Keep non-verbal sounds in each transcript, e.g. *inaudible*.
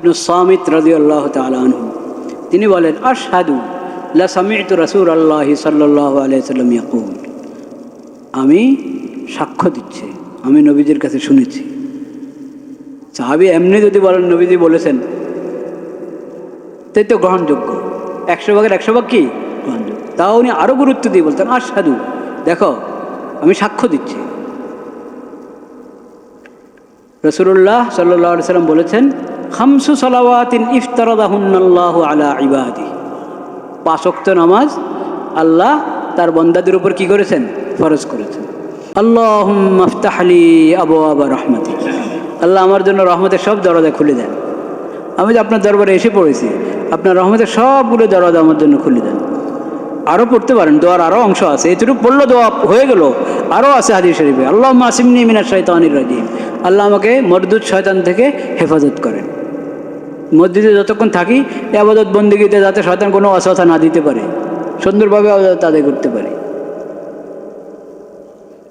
ইবনু সামিত রাজি আল্লাহ তালু তিনি বলেন, আশহাদু লা সামি'তু রাসূল আল্লাহ সাল্লাল্লাহু আলাইহি সাল্লাম ইয়াকুল। আমি সাক্ষ্য দিচ্ছি, আমি নবীজির কাছে শুনেছি। সাহাবি এমনি যদি বলেন, নবীজি বলেছেন, তাই তো গ্রহণযোগ্য। একশো ভাগের একশো ভাগ কি? গ্রহণযোগ্য। তাও উনি আরও গুরুত্ব দিয়ে বলতেন আর সাধু দেখো, আমি সাক্ষ্য দিচ্ছি। রসুল্লাহ সাল্লাহ সাল্লাম বলেছেন, খামসু সালাওয়াতিন ইফতারাদাহুন্নাল্লাহ আলা ইবাদি। পাঁচক্ত নামাজ আল্লাহ তার বন্দাদের উপর কি করেছেন? ফরজ করেছেন। আল্লাহ মাফতাহলি আবু আবা রহমতি। আল্লাহ আমার জন্য রহমতের সব দরজা খুলে দেন। আমি যে আপনার দরবারে এসে পড়েছি, আপনার রহমতের সবগুলো দরজা আমার জন্য খুলে দেন। আরও পড়তে পারেন, দোয়ার আরও অংশ আছে। এটুকু পড়ল, দোয়া হয়ে গেল। আরও আছে হাদিস শরীফে আল্লাহ মাসিমনি মিনার শয়তানির রাজিম। আল্লাহ আমাকে মরদুদ শয়তান থেকে হেফাজত করেন। মসজিদে যতক্ষণ থাকি, আবাদত বন্দিগিতে যাতে শয়তান কোনো অসহতা না দিতে পারে, সুন্দরভাবে আবাদত আদায় করতে পারে।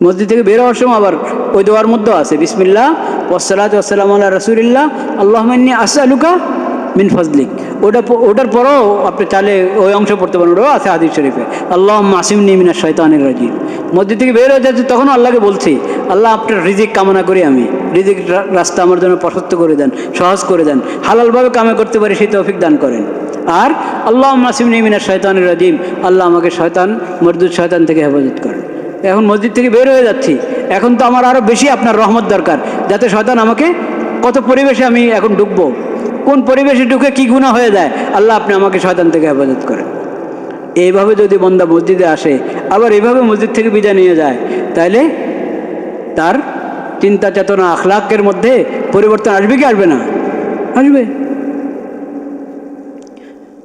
মসজিদ থেকে বের হওয়ার সময় আবার ওই দোয়ার মধ্যেও আছে, বিসমিল্লাহ ওসালাত ওসালাম আল্লাহ রসুলিল্লাহ আল্লাহ মান্নি আসালুকা মিন ফজলিক। ওটা ওটার পরেও আপনি চালে ওই অংশ পড়তে পারেন, ওটাও আছে হাদিস শরীফে। আল্লাহ মাসিম নিমিনা শয়তানের রাজিম। মসজিদ থেকে বের হয়ে যাচ্ছে তখন আল্লাহকে বলছি, আল্লাহ আপনার রিজিক কামনা করি আমি। রিজিক রাস্তা আমার জন্য প্রশস্ত করে দেন, সহজ করে দেন, হালালভাবে কামে করতে পারি সেই তৌফিক দান করেন। আর আল্লাহ মাসিম নিমিনা শয়তানের রাজিম, আল্লাহ আমাকে শয়তান, মরদুদ শয়তান থেকে হেফাজত করেন। এখন মসজিদ থেকে বের হয়ে যাচ্ছি। এখন তো আমার আরও বেশি আপনার রহমত দরকার, যাতে শয়তান আমাকে কত পরিবেশে আমি এখন ঢুকবো কোন পরিবেশে ঢুকে কি গুণা হয়ে যায়, আল্লাহ আপনি আমাকে শয়তান থেকে হেফাজত করেন। এইভাবে যদি বন্দা মসজিদে আসে, আবার এইভাবে মসজিদ থেকে বিদায় নিয়ে যায় তাহলে তার চিন্তা চেতনা, আখলাকের মধ্যে পরিবর্তন আসবে কি আসবে না? আসবে।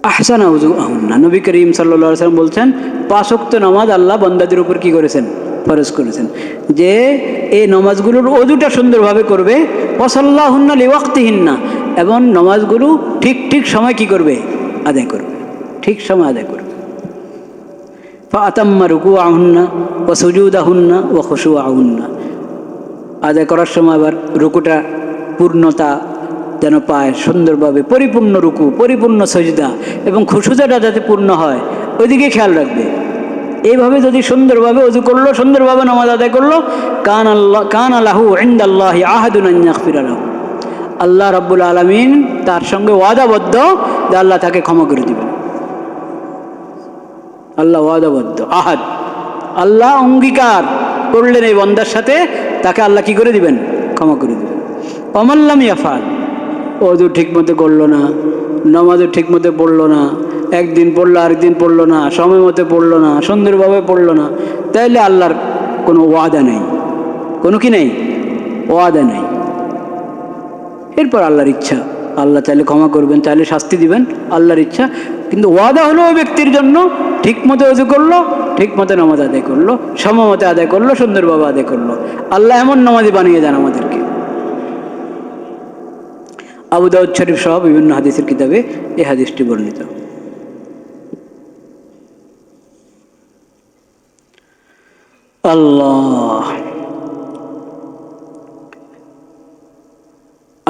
আহসান আউজু আহুন্না নবী করিম সাল্লা সাল্লাম বলছেন পাঁচক্ত নামাজ আল্লাহ বন্দাদের উপর কি করেছেন? ফরজ করেছেন। যে এই নামাজগুলোর অজুটা সুন্দরভাবে করবে পসাল্লাহুন্না লিওয়াক্তিহিন্না। এবং নামাজগুলো ঠিক ঠিক সময় কি করবে? আদায় করবে। ঠিক সময় আদায় করবে। ফাতাম্মা রুকু আহুন্না ও সুজুদ আহুন্না ও খুশু আহুন্না আদায় করার সময় আবার রুকুটা পূর্ণতা যেন পায়, সুন্দরভাবে পরিপূর্ণ রুকু, পরিপূর্ণ সজদা এবং খুশুদাটা যাতে পূর্ণ হয়, ওইদিকে খেয়াল রাখবে। এইভাবে যদি সুন্দরভাবে অজু করল, সুন্দরভাবে নামাজ আদায় করল, কান আল্লাহ, কান আল্লাহু আহাদুন আল্লাহ আল্লাহ রাব্বুল আলমিন তার সঙ্গে ওয়াদাবদ্ধ, যে আল্লাহ তাকে ক্ষমা করে দেবেন। আল্লাহ ওয়াদাবদ্ধ, আহাদ। আল্লাহ অঙ্গীকার। করলেন এই বন্দার সাথে, তাকে আল্লাহ কি করে দিবেন? ক্ষমা করে দিবেন। অমাল্লাম ইয়াফাল। ওদু ঠিক মতো করল না, নমাজও ঠিক মতো পড়ল না, একদিন পড়ল, আরেকদিন পড়ল না, সময় মতো পড়ল না, সুন্দরভাবে পড়ল না। তাইলে আল্লাহর কোনো ওয়াদা নেই। কোনো কি নেই? ওয়াদা নেই। এরপর আল্লাহর ইচ্ছা। আল্লাহ চাইলে ক্ষমা করবেন, চাইলে শাস্তি দিবেন। আল্লাহর ইচ্ছা। কিন্তু ওয়াদা হলো ওই ব্যক্তির জন্য ঠিক মতো অজু করল ঠিক মতো নামাজ আদায় করল সময় মতো আদায় করল সুন্দরভাবে আদায় করল। আল্লাহ এমন নামাজি বানিয়ে দেন আমাদেরকে। আবু দাউদ শরীফ সহ বিভিন্ন হাদিসের কিতাবে এই হাদিসটি বর্ণিত। আল্লাহ।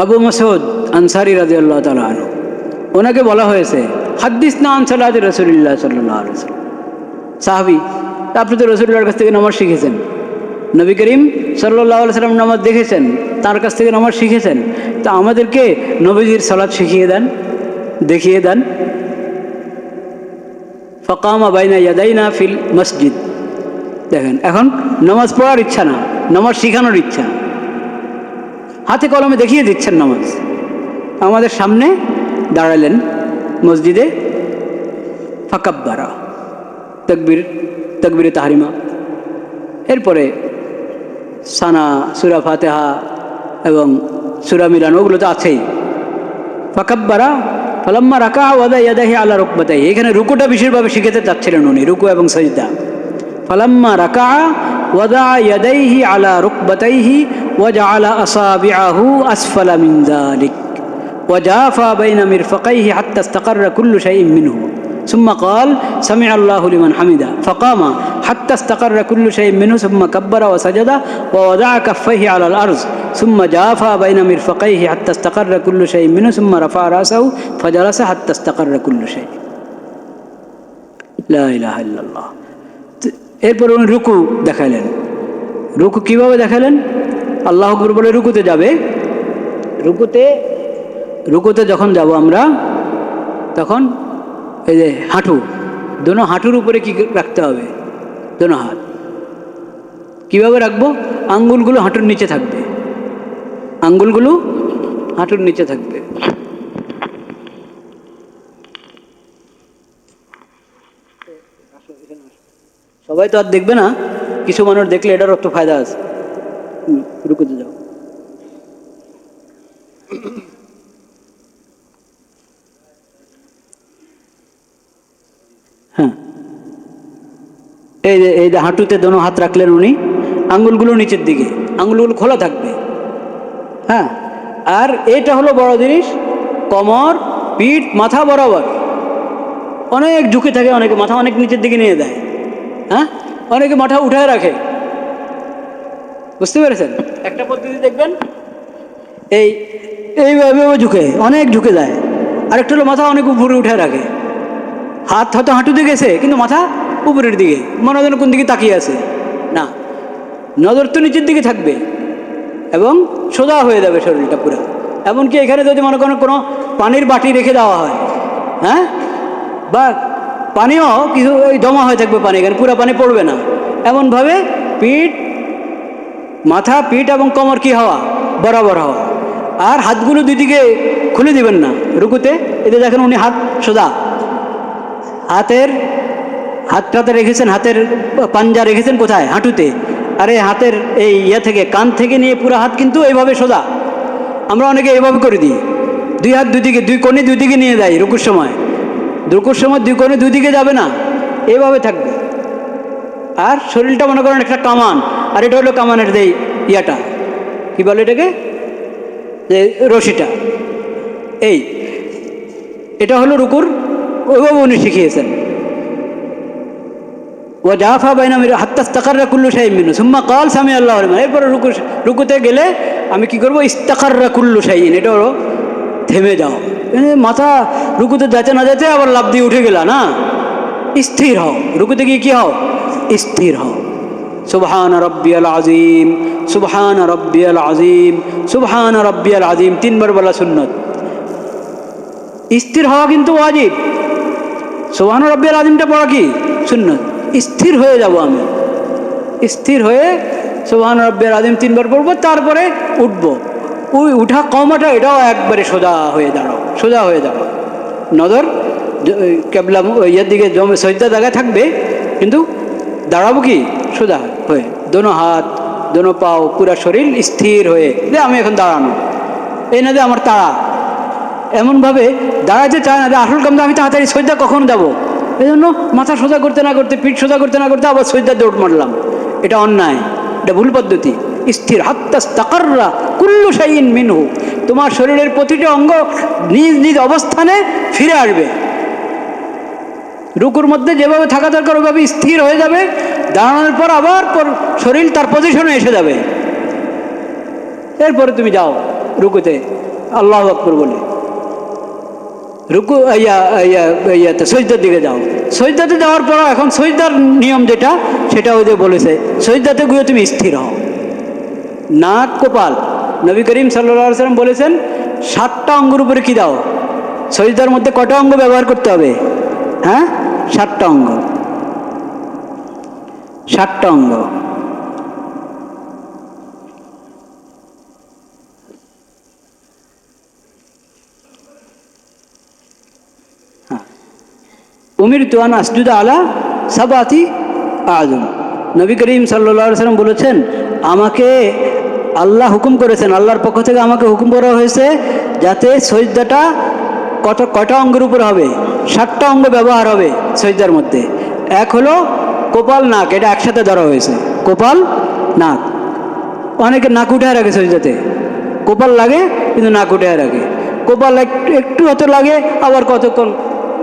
আবু মাসুদ আনসারি রাজি আল্লাহ তালা ওনাকে বলা হয়েছে হাদ্দিস না আনসালাদ রসুল্লাহ সাল্লাহ সাহাবি আপনি তো রসুল্লাহর কাছ থেকে নামাজ শিখেছেন। নবী করিম সাল্লাহ সাল্লাম নামাজ দেখেছেন, তার কাছ থেকে নামাজ শিখেছেন। তা আমাদেরকে নবীজির সালাদ শিখিয়ে দেন, দেখিয়ে দেন। ফকামা বাইনা ইয়াদাইনা ফিল মসজিদ। দেখেন, এখন নামাজ পড়ার ইচ্ছা না, নামাজ শিখানোর ইচ্ছা। হাতে কলমে দেখিয়ে দিচ্ছেন নামাজ। আমাদের সামনে দাঁড়ালেন। মসজিদে ফাকাব্বারা, তকবির তকবির তাহারিমা। এরপরে সানা, সুরা ফাতেহা এবং সুরা মিলান, ওগুলো তো আছেই। ফাকাব্বারা, ফলাম্মা রাকা ওদা ইয়াদাহি আল্লাহ রুকবাতাই এখানে রুকুটা বিশেষভাবে শিখেতে চাচ্ছিলেন উনি, রুকু এবং সজিদা। ফলাম্মা রাকা ওয়াদা ইয়াদাইহি আলা রুকবাতাইহি ওয়াজা আলা আসাবিআহু আসফালা মিন وجافى بين مرفقيه حتى استقر كل شيء منه ثم قال سمع الله لمن حمده فقام حتى استقر كل شيء منه ثم كبر وسجد ووضع كفيه على الأرض সুম্মা জাফা বাইনা মিরফাকাইহি হাত্তা ইস্তাকাররা কুল্লু শাইইন মিনহু সুম্মা রাফা রাসাহু ফাজালাসা হাত্তা ইস্তাকাররা কুল্লু শাইইন লা ইলাহা ইল্লাল্লাহ তো এরপর উনি রুকু দেখালেন রুকু কিভাবে দেখালেন আল্লাহ আকবর বলে রুকুতে যাবে রুকুতে রুকুতে যখন যাব আমরা, তখন এই যে হাঁটু, দোনো হাঁটুর উপরে কি রাখতে হবে? দোনো হাত। কীভাবে রাখব? আঙ্গুলগুলো হাঁটুর নিচে থাকবে। আঙ্গুলগুলো হাঁটুর নিচে থাকবে। সবাই তো আর দেখবে না, কিছু মানুষ দেখলে এটার একটু ফায়দা আছে রুকুতে যাও হ্যাঁ এই যে হাঁটুতে দোনো হাত রাখলেন উনি, আঙ্গুলগুলো নিচের দিকে, আঙ্গুলগুলো খোলা থাকবে। হ্যাঁ? আর এটা হলো বড় জিনিস, কমর, পিঠ, মাথা বরাবর। অনেক ঝুঁকে থাকে, অনেকে মাথা অনেক নিচের দিকে নিয়ে দেয় হ্যাঁ? অনেকে মাথা উঠায় রাখে। বুঝতে পেরেছেন? একটা পদ্ধতি দেখবেন। এই, এইভাবে ঝুঁকে, অনেক ঝুঁকে যায়। আরেকটা হলো মাথা অনেক উপরে উঠে রাখে। হাত হয়তো হাঁটুতে গেছে, কিন্তু মাথা উপরের দিকে, মনে হয় কোন দিকে তাকিয়ে আছে। না, নজর তো নিচের দিকে থাকবে এবং সোজা হয়ে যাবে শরীরটা পুরো। এমনকি এখানে যদি মনে করেন কোনো পানির বাটি রেখে দেওয়া হয় হ্যাঁ? বা পানিও কিছু ওই জমা হয়ে থাকবে পানি, এখানে পুরো পানি পড়বে না। এমনভাবে পিঠ, মাথা, পিঠ এবং কোমর কি হওয়া? বরাবর হওয়া। আর হাতগুলো দুই দিকে খুলে দিবেন না, রুকুতে। এতে দেখেন উনি হাত সোজা। হাতের হাতটাতে রেখেছেন, হাতের পাঞ্জা রেখেছেন কোথায়? হাঁটুতে। আরে হাতের এই ইয়ে থেকে, কান থেকে নিয়ে পুরো হাত কিন্তু এইভাবে সোজা। আমরা অনেকে এইভাবে করে দিই। দুই হাত দুই দিকে, দুই কোণে দুই দিকে নিয়ে দেয় রুকুর সময়। রুকুর সময় দুই কোণে দুই দিকে যাবে না। এইভাবে থাকবে। আর শরীরটা মনে করেন একটা কামান। আর এটা হলো কামানের যেই ইয়াটা। কি বলে এটাকে? যে রশিটা। এই। এটা হলো রুকুর, ওইভাবে উনি শিখিয়েছেন। ও জাফা বাইনা মেরে হাত্তাস তাকাররা কুল্লু সাহেব মিনু সুম্মা কাল সামি আল্লাহ রহমান এরপরে রুকু রুকুতে গেলে আমি কি করব? ইস্তাকাররা কুল্লু সাইন এটা হলো থেমে যাও। মাথা রুকুতে যাতে না যেতে আবার লাভ দিয়ে উঠে গেলা না? স্থির হও। রুকুতে গিয়ে কি হও? স্থির হও। সুবহান রব্বিয়াল আজিম সুবহান রব্বিয়াল আজিম সুবহান রব্বিয়াল আজিম তিনবার বলা সুন্নত। স্থির হওয়া কিন্তু ওয়াজিব। সোহান রব্বিয়াল আজিমটা পড়া কি? সুন্নত। স্থির হয়ে যাব আমি। স্থির হয়ে সোহান রব্বিয়াল আজিম তিনবার পড়ব, তারপরে উঠবো। ওই উঠা কমাটা এটাও একবারে সোজা হয়ে দাঁড়াও, সোজা হয়ে দাঁড়াও। নজর কেবলা ইয়ের দিকে জমে সজ্জা জায়গায় থাকবে, কিন্তু দাঁড়াবো কি? সোজা হয়ে, দোনো হাত, দোনো পাও, পুরা শরীর স্থির হয়ে যে আমি এখন দাঁড়ানো। এই না যে আমার তাড়া। এমনভাবে দাঁড়াতে চায় না যে আসল কামটা আমি তাড়াতাড়ি সজ্জা কখন যাব এই জন্য মাথা সোজা করতে না করতে, পিঠ সোজা করতে না করতে আবার সজ্জা দৌড় মারলাম। এটা অন্যায়, এটা ভুল পদ্ধতি। স্থির হাত্তাস তাকাররা কুল্লু সাইন মিনহু। তোমার শরীরের প্রতিটি অঙ্গ নিজ নিজ অবস্থানে ফিরে আসবে। রুকুর মধ্যে যেভাবে থাকা দরকার ওইভাবে স্থির হয়ে যাবে। দাঁড়ানোর পর আবার শরীর তার পজিশনে এসে যাবে। এরপরে তুমি যাও রুকুতে। আল্লাহ আকবর বলে। রুকু ইয়া ইয়া, ইয়াতে সৈদার দিকে যাও। সৈদাতে যাওয়ার পর এখন সৈদার নিয়ম যেটা, সেটা ওই যে বলেছে সৈদাতে গিয়ে তুমি স্থির হও। নাক কপাল। নবী করিম সাল্লা সাল্লাম বলেছেন, সাতটা অঙ্গের উপরে কি দাও? সৈদার মধ্যে কটা অঙ্গ ব্যবহার করতে হবে? হ্যাঁ? সাতটা অঙ্গ। সাতটা অঙ্গ। উমির তুয়ান আসজুদ আলা সাবাতি আজম। নবী করিম সাল্লা সাল্লাম বলেছেন, আমাকে আল্লাহ হুকুম করেছেন, আল্লাহর পক্ষ থেকে আমাকে হুকুম করা হয়েছে যাতে সৈদাটা কত কটা অঙ্গের উপর হবে? সাতটা অঙ্গ ব্যবহার হবে সৈদার মধ্যে। এক হলো কোপাল নাক, এটা একসাথে ধরা হয়েছে। কোপাল নাক। অনেকে নাক উঠে রাখে সৈদাতে কোপাল লাগে, কিন্তু নাক উঠে রাখে। কোপাল একটু হয়তো লাগে, আবার কতক্ষণ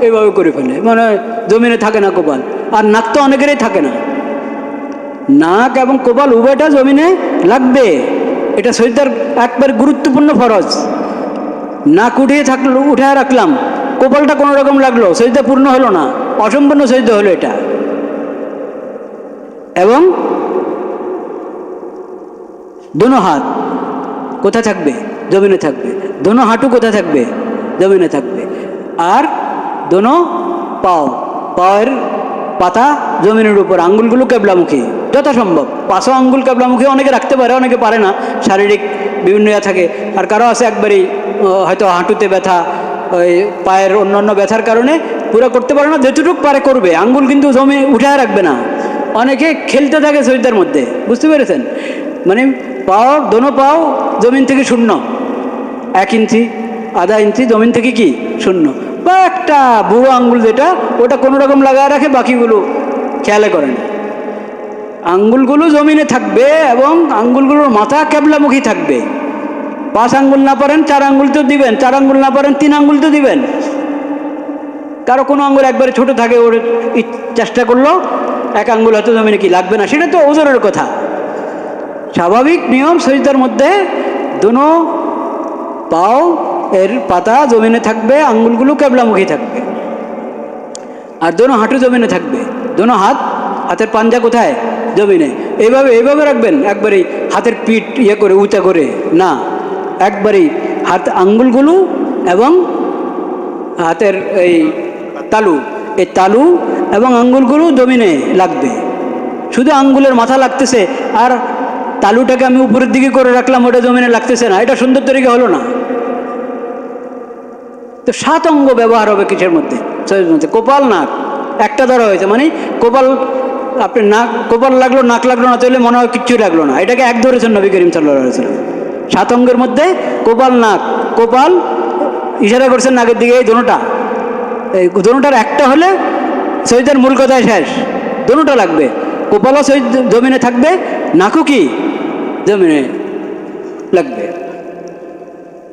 এইভাবে করে ফেলে মানে জমিনে থাকে না কোপাল আর নাক তো অনেকেরই থাকে না। নাক এবং কোপাল উভয়টা জমিনে লাগবে। এটা সৈদার একবার গুরুত্বপূর্ণ ফরজ। নাক উঠিয়ে থাকল উঠায় রাখলাম। কপালটা কোনো রকম লাগল সৈদা পূর্ণ হলো না। অসম্পূর্ণ সৈদা হলো এটা। এবং দোনো হাত কোথায় থাকবে? জমিনে থাকবে। দোনো হাঁটু কোথায় থাকবে? জমিনে থাকবে। আর দোনো পাও। পায়ের পাতা জমিনের উপর। আঙ্গুলগুলো কেবলামুখী। যথাসম্ভব। পাঁচও আঙ্গুল কেবলামুখী অনেকে রাখতে পারে, অনেকে পারে না। শারীরিক বিভিন্ন ইয়া থাকে। আর কারও আছে একবারই হয়তো হাঁটুতে ব্যথা, ওই পায়ের অন্যান্য ব্যথার কারণে পুরো করতে পারে না যেটুক পারে করবে। আঙ্গুল কিন্তু জমি উঠায় রাখবে না। অনেকে খেলতে থাকে শরীরটার মধ্যে। বুঝতে পেরেছেন? মানে পাও, দোনো পাও জমিন থেকে শূন্য। এক ইঞ্চি, আধা ইঞ্চি জমিন থেকে কি? শূন্য। বা একটা বুড়ো আঙ্গুল যেটা, ওটা কোনো রকম লাগায় রাখে, বাকিগুলো খেয়ালে করে না। আঙ্গুলগুলো জমিনে থাকবে এবং আঙ্গুলগুলোর মাথা ক্যাবলামুখী থাকবে। পাঁচ আঙ্গুল না পারেন, চার আঙ্গুল তো দিবেন, চার আঙ্গুল না পারেন, তিন আঙ্গুল তো দিবেন। কারও কোনো আঙ্গুল একবারে ছোট থাকে, ওর চেষ্টা করল, এক আঙ্গুল হয়তো জমিনে কি লাগবে না, সেটা তো ওজোরের কথা। স্বাভাবিক নিয়ম সরিতার মধ্যে দুনো পাও এর পাতা জমিনে থাকবে, আঙ্গুলগুলো কেবলামুখী থাকবে। আর দোনো হাঁটু জমিনে থাকবে। দোনো হাত, হাতের পাঞ্জা কোথায়? জমিনে। এইভাবে এইভাবে রাখবেন, একবারেই হাতের পিঠ ইয়ে করে, উঁচা করে। না, একবারেই হাত, আঙ্গুলগুলো এবং হাতের এই তালু। এই তালু এবং আঙ্গুলগুলো জমিনে লাগবে। শুধু আঙ্গুলের মাথা লাগতেছে, আর তালুটাকে আমি উপরের দিকে করে রাখলাম, ওটা জমিনে লাগতেছে না। এটা সুন্দর তরিকা হলো না। তো সাত অঙ্গ ব্যবহার হবে কিসের মধ্যে? শরীরের মধ্যে। কপাল, নাক। একটা ধরা হয়েছে মানে কপাল আপনি নাক, কপাল লাগল, নাক লাগল না, তাহলে মনে হয় কিচ্ছু লাগল না। এটাকে এক ধরেছেন নবী করিম সাল্লাহ সাত অঙ্গের মধ্যে কপাল, নাক। কপাল ইশারা করছেন নাকের দিকে, এই দোনোটা। এই দোনোটার একটা হলে শহীদের মূল কথায় শেষ। দোনোটা লাগবে। কপালও শহীদ জমিনে থাকবে, নাকও কি জমিনে লাগবে?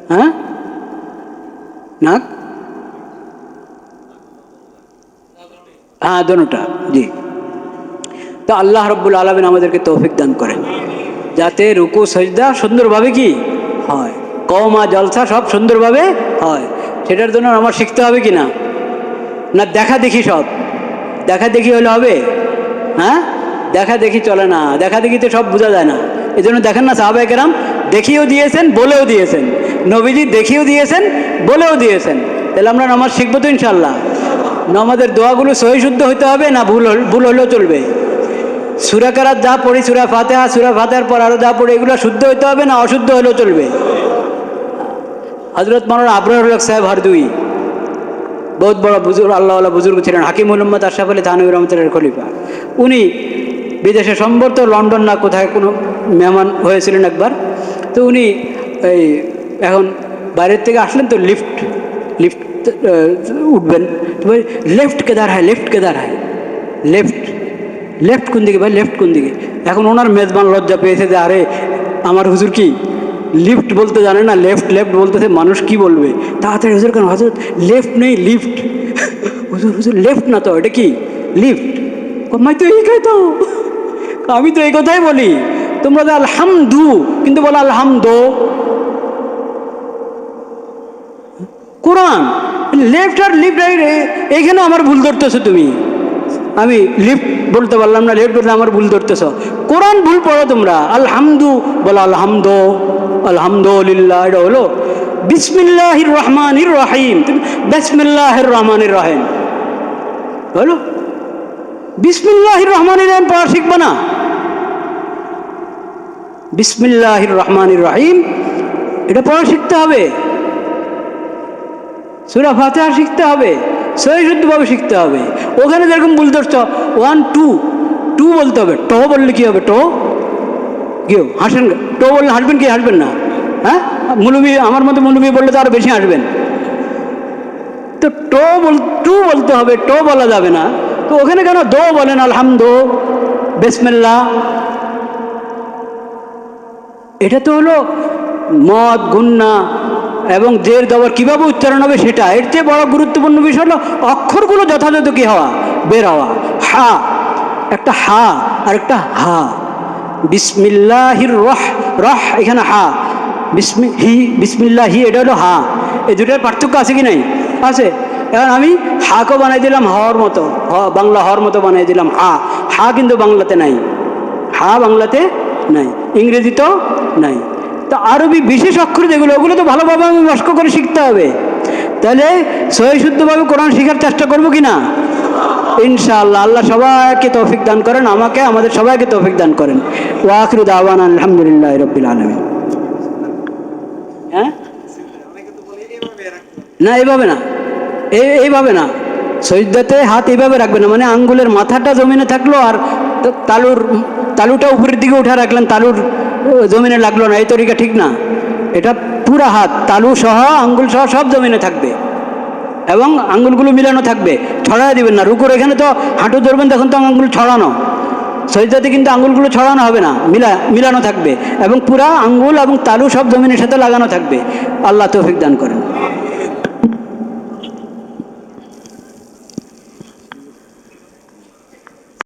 হ্যাঁ? নাক? হ্যাঁ দোনোটা জি। তো আল্লাহ রব্বুল আলমিন আমাদেরকে তৌফিক দান করেন। যাতে রুকু, সজদা সুন্দরভাবে কি? হয়। কমা জলসা সব সুন্দরভাবে হয়। সেটার জন্য আমার শিখতে হবে কি না? না, দেখা দেখি সব। দেখা দেখি হলে হবে? হ্যাঁ? দেখা দেখি চলে না। দেখা দেখিতে সব বোঝা যায় না। এই জন্য দেখেন না সাহাবাই কেরাম, দেখিয়েও দিয়েছেন, বলেও দিয়েছেন। নবীজি দেখিয়েও দিয়েছেন, বলেও দিয়েছেন। তাহলে আমরা নামাজ শিখব তো ইনশাল্লাহ নামাজের দোয়াগুলো সহি শুদ্ধ হইতে হবে না ভুল ভুল হলেও চলবে? সুরা কারাত যা পড়ি, সুরা ফাতেহা, সুরা ফাতেহার পর আরও যা পড়ি, এগুলো শুদ্ধ হইতে হবে না অশুদ্ধ হলেও চলবে? হজরত মানোর আবরার সাহেব হারদুই, বহুত বড় বুজুর্গ আল্লাহওয়ালা বুজুর্গ ছিলেন হাকিম মোহাম্মদ আশরাফ আলী থানবী রহমতুল্লাহ খলিফা। উনি বিদেশে সম্ভবত লন্ডন না কোথায় কোনো মেহমান হয়েছিলেন একবার। তো উনি এই এখন বাইরের থেকে আসলেন তো লিফট লিফট উঠবেন। তো লেফট কেদার হয় লেফট কেদার হয়। লেফট লেফট কোন দিকে ভাই? লেফট কোন দিকে? এখন ওনার মেজবান লজ্জা পেয়েছে যে, আরে, আমার হুজুর কি? লিফট বলতে জানে না লেফট লেফট বলতেছে, মানুষ কি বলবে? তাড়াতাড়ি হুজুর কেন? হজরত লেফট নেই লিফট *laughs* হুজুর হুজুর লেফট না তো, এটা কি? লিফট মাই তো এই খাই তো। আমি তো এই কথাই বলি। তোমরা আলহামদু, কিন্তু বলো আলহামদো। কোরআন লেফট আর লিফট রাইট এইখানে আমার ভুল ধরতেছো তুমি। আমি লিফট বলতে পারলাম না লেফট বললে আমার ভুল ধরতেছ। কোরআন ভুল পড়ো তোমরা, আলহামদু, বলো আলহামদো, আলহামদুলিল্লাহ, এটা হলো বিসমিল্লাহির রহমানির রহিম বিসমিল্লাহির রহমানির রাহিম। হলো? বিসমিল্লাহির রহমানির রহিম পড়া শিখবে না। বিসমিল্লাহির রহমানির রাহিম, এটা পড়া শিখতে হবে। সুরা ফাতেহা শিখতে হবে, সহি শুদ্ধভাবে শিখতে হবে। ওখানে যেরকম বলতে ধরছ ওয়ান টু টু বলতে হবে। ট বললে কী হবে? ট? কেউ? হাসেন? টো বললে হাসবেন কি? হাসবেন না। হ্যাঁ? মুলুমি আমার মতো মুলুমি বললে তো আরও বেশি হাসবেন। তো টো বল টু বলতে হবে, টো বলা যাবে না। তো ওখানে কেন দো বলেন? আলহামদো বেসমেল্লা এটা তো হলো মদ, গুন্না এবং জের দেওয়ার কীভাবে উচ্চারণ হবে সেটা, এর চেয়ে বড় গুরুত্বপূর্ণ বিষয় হলো অক্ষরগুলো যথাযথ কি হওয়া, বের হওয়া। হা, একটা হা আর একটা হা। বিসমিল্লাহির রহ রহ এখানে হা। বিসমি, হি, বিসমিল্লাহ হি এটা হলো হা। এই দুটার পার্থক্য আছে কি নাই? আছে। এখন আমি হাকে বানাই দিলাম হওয়ার মতো, হ, বাংলা হওয়ার মতো বানাই দিলাম হা। হা কিন্তু বাংলাতে নাই। হা বাংলাতে নাই ইংরেজি তো নাই। তো আরবি বিশেষ অক্ষর যেগুলো, ওগুলো তো ভালোভাবে আমি মস্ক করে শিখতে হবে। তাহলে সহি শুদ্ধভাবে কোরআন শেখার চেষ্টা করব কি না? ইনশাআল্লাহ, আল্লাহ সবাইকে তৌফিক দান করেন, আমাকে, আমাদের সবাইকে তৌফিক দান করেন। ওয়াখির দাওয়ান আলহামদুলিল্লাহ রবিল আলমিন। হ্যাঁ? না, এইভাবে না। এই এইভাবে না। সৈদাতে হাত এইভাবে রাখবে না মানে আঙ্গুলের মাথাটা জমিনে থাকল আর তালুর তালুটা উপরের দিকে উঠে রাখলেন, তালুর জমিনে লাগল না, এই তরিকা ঠিক না। এটা পুরা হাত, তালু সহ, আঙ্গুল সহ সব জমিনে থাকবে। এবং আঙ্গুলগুলো মিলানো থাকবে, ছড়ায় দিবেন না। রুকুর এখানে তো হাঁটু ধরবেন তখন তো আঙ্গুল ছড়ানো। সৈদাতে কিন্তু আঙ্গুলগুলো ছড়ানো হবে না, মিলা, মিলানো থাকবে। এবং পুরা আঙ্গুল এবং তালু সব জমিনের সাথে লাগানো থাকবে। আল্লাহ তৌফিক দান করেন।